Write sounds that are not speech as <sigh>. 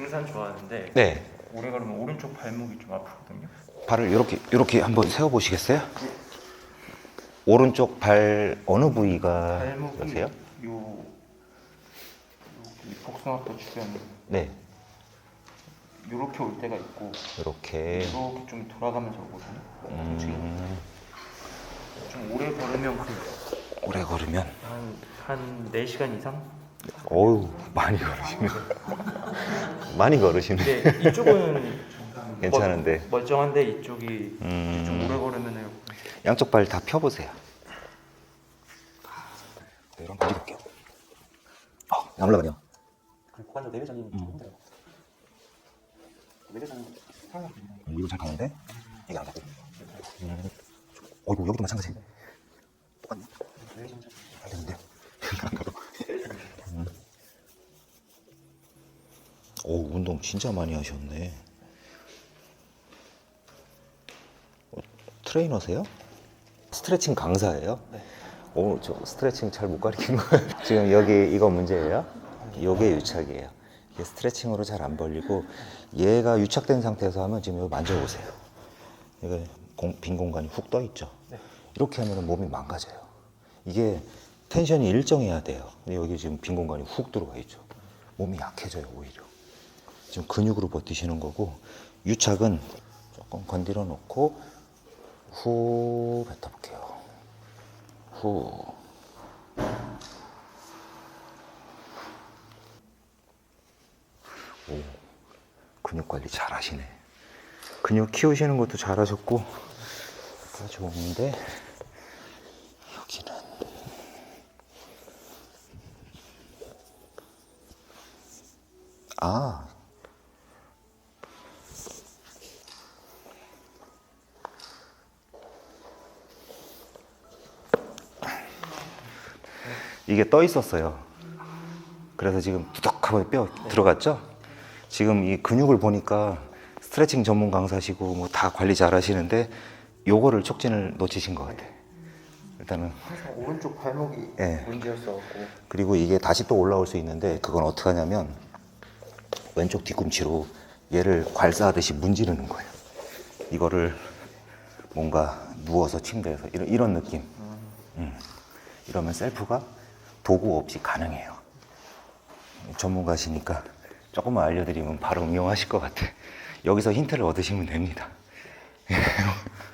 등산 좋아하는데 네. 오래 걸으면 오른쪽 발목이 좀 아프거든요. 발을 이렇게 이렇게 한번 세워 보시겠어요? 오른쪽 발 어느 부위가 발목이 그러세요? 요 여기 복숭아뼈 주변 네. 요렇게 올 때가 있고 이렇게. 이렇게 좀 돌아가면서 오거든요. 음, 좀 오래 걸으면 그 오래 걸으면 한한 4시간 이상? 어우 많이 걸으시네. <laughs> 많이 걸으시네. 근데 이쪽은 괜찮은데. 멀, 멀쩡한데 이쪽이 음. 좀 오래 걸으면은 양쪽 발 다 펴보세요. 네, 이런 가지고 올게요. 어, 안. 그 고관절 내외전이 좀 힘들어요. 상황이 음, 이거 잘 가는데 이게 안 가고. 음. 어이구 여기도 마찬가지. 똑같네. 잘 되는데 오 운동 진짜 많이 하셨네. 어, 트레이너세요? 스트레칭 강사예요? 네. 오, 저 스트레칭 잘 못 가르친 거예요. <laughs> 지금 여기 이거 문제예요? 요게 유착이에요. 이게 스트레칭으로 잘 안 벌리고 얘가 유착된 상태에서 하면 지금 여기 만져보세요. 여기 공- 빈 공간이 훅 떠 있죠. 네. 이렇게 하면 몸이 망가져요. 이게 텐션이 일정해야 돼요. 근데 여기 지금 빈 공간이 훅 들어와 있죠. 몸이 약해져요, 오히려. 지금 근육으로 버티시는 거고 유착은 조금 건드려 놓고 후 뱉어볼게요. 후. 오, 근육 관리 잘 하시네. 근육 키우시는 것도 잘 하셨고, 다 좋은데, 여기는. 아. 이게 떠 있었어요. 그래서 지금 부덕하고 뼈 들어갔죠? 지금 이 근육을 보니까 스트레칭 전문 강사시고 뭐 다 관리 잘 하시는데 요거를 촉진을 놓치신 것 같아. 일단은 항상 오른쪽 발목이 예. 문제였어갖고 그리고 이게 다시 또 올라올 수 있는데 그건 어떻게 하냐면 왼쪽 뒤꿈치로 얘를 괄사하듯이 문지르는 거예요. 이거를 뭔가 누워서 침대에서 이런, 이런 느낌. 음. 이러면 셀프가 도구 없이 가능해요. 전문가시니까 조금만 알려드리면 바로 응용하실 것 같아. 여기서 힌트를 얻으시면 됩니다. <laughs>